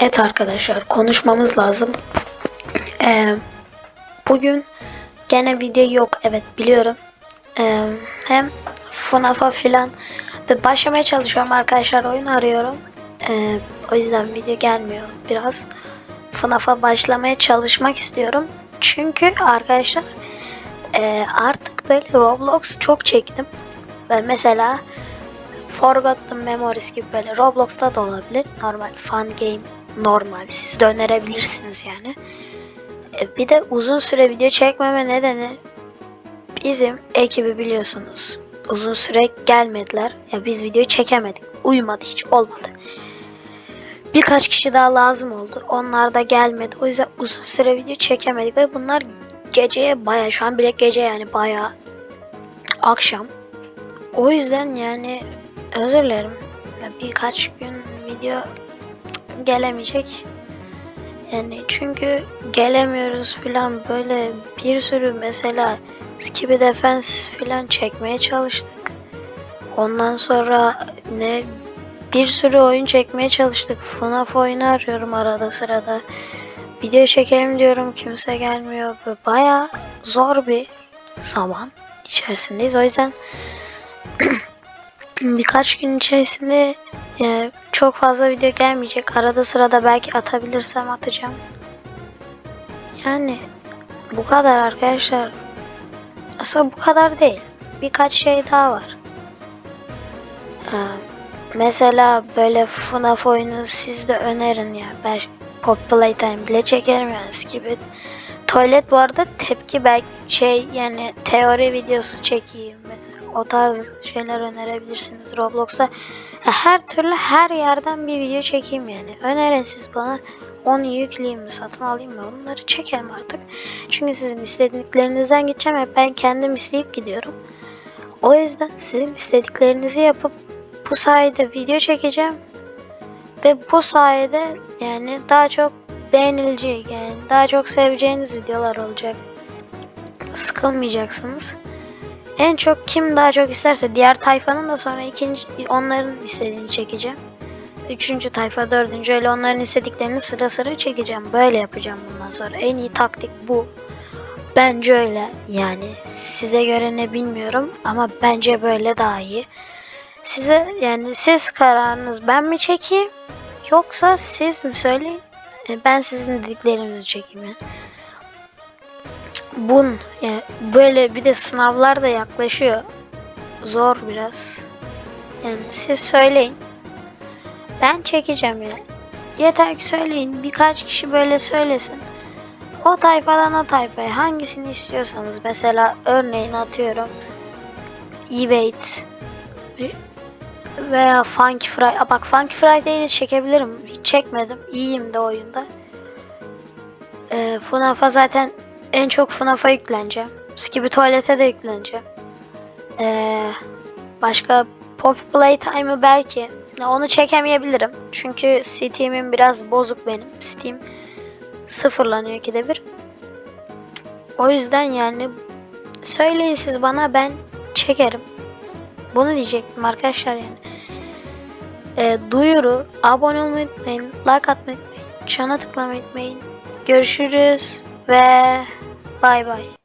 Evet arkadaşlar konuşmamız lazım. Ee, bugün gene video yok evet biliyorum. Ee, hem FNAF'a filan ve başlamaya çalışıyorum arkadaşlar oyun arıyorum. Ee, o yüzden video gelmiyor biraz. FNAF'a başlamaya çalışmak istiyorum. Çünkü arkadaşlar e, artık böyle Roblox çok çektim. Ve mesela Forgotten Memories gibi böyle Roblox'ta da olabilir. Normal fun game normal. Siz de önerebilirsiniz yani. E, bir de uzun süre video çekmeme nedeni bizim ekibi biliyorsunuz. Uzun süre gelmediler. Ya biz video çekemedik. Uyumadı hiç olmadı. Birkaç kişi daha lazım oldu. Onlar da gelmedi. O yüzden uzun süre video çekemedik ve bunlar geceye baya şu an bile gece yani baya akşam. O yüzden yani özür dilerim. Birkaç gün video gelemeyecek. Yani çünkü gelemiyoruz filan böyle bir sürü mesela Skibi Defense filan çekmeye çalıştık. Ondan sonra ne bir sürü oyun çekmeye çalıştık. FNAF oyunu arıyorum arada sırada. Video çekelim diyorum kimse gelmiyor. Baya zor bir zaman içerisindeyiz. O yüzden birkaç gün içerisinde e, çok fazla video gelmeyecek. Arada sırada belki atabilirsem atacağım. Yani bu kadar arkadaşlar. Aslında bu kadar değil. Birkaç şey daha var. Ee, mesela böyle FNAF oyunu siz de önerin ya. Ben Pop Playtime bile çekerim yani gibi. Tuvalet bu arada tepki belki şey yani teori videosu çekeyim mesela. O tarz şeyler önerebilirsiniz Roblox'ta. Her türlü her yerden bir video çekeyim yani. Önerin siz bana onu yükleyeyim mi satın alayım mı onları çekerim artık. Çünkü sizin istediklerinizden gideceğim ve ben kendim isteyip gidiyorum. O yüzden sizin istediklerinizi yapıp bu sayede video çekeceğim. Ve bu sayede yani daha çok beğenilecek yani daha çok seveceğiniz videolar olacak. Sıkılmayacaksınız. En çok kim daha çok isterse diğer tayfanın da sonra ikinci onların istediğini çekeceğim. Üçüncü tayfa, dördüncü öyle onların istediklerini sıra sıra çekeceğim. Böyle yapacağım bundan sonra. En iyi taktik bu. Bence öyle yani. Size göre ne bilmiyorum ama bence böyle daha iyi. Size yani siz kararınız ben mi çekeyim yoksa siz mi söyleyin? E, Ben sizin dediklerinizi çekeyim yani. Bun yani böyle bir de sınavlar da yaklaşıyor. Zor biraz. Yani siz söyleyin. Ben çekeceğim yani. Yeter ki söyleyin. Birkaç kişi böyle söylesin. O tayfadan o tayfaya hangisini istiyorsanız mesela örneğin atıyorum Ebate veya Funky Friday. Aa, Bak Funky Friday'i de çekebilirim. Hiç çekmedim. İyiyim de oyunda. Ee, FNAF'a zaten en çok FNAF'a yükleneceğim. Skibi Tuvalet'e de yükleneceğim. Ee, başka Pop Playtime'ı belki. Onu çekemeyebilirim. Çünkü Steam'im biraz bozuk benim. Steam sıfırlanıyor ikide bir. O yüzden yani söyleyin siz bana ben çekerim. Bunu diyecektim arkadaşlar yani. Ee, duyuru, abone olmayı unutmayın, like atmayı unutmayın, çana tıklamayı unutmayın. Görüşürüz ve bay bay.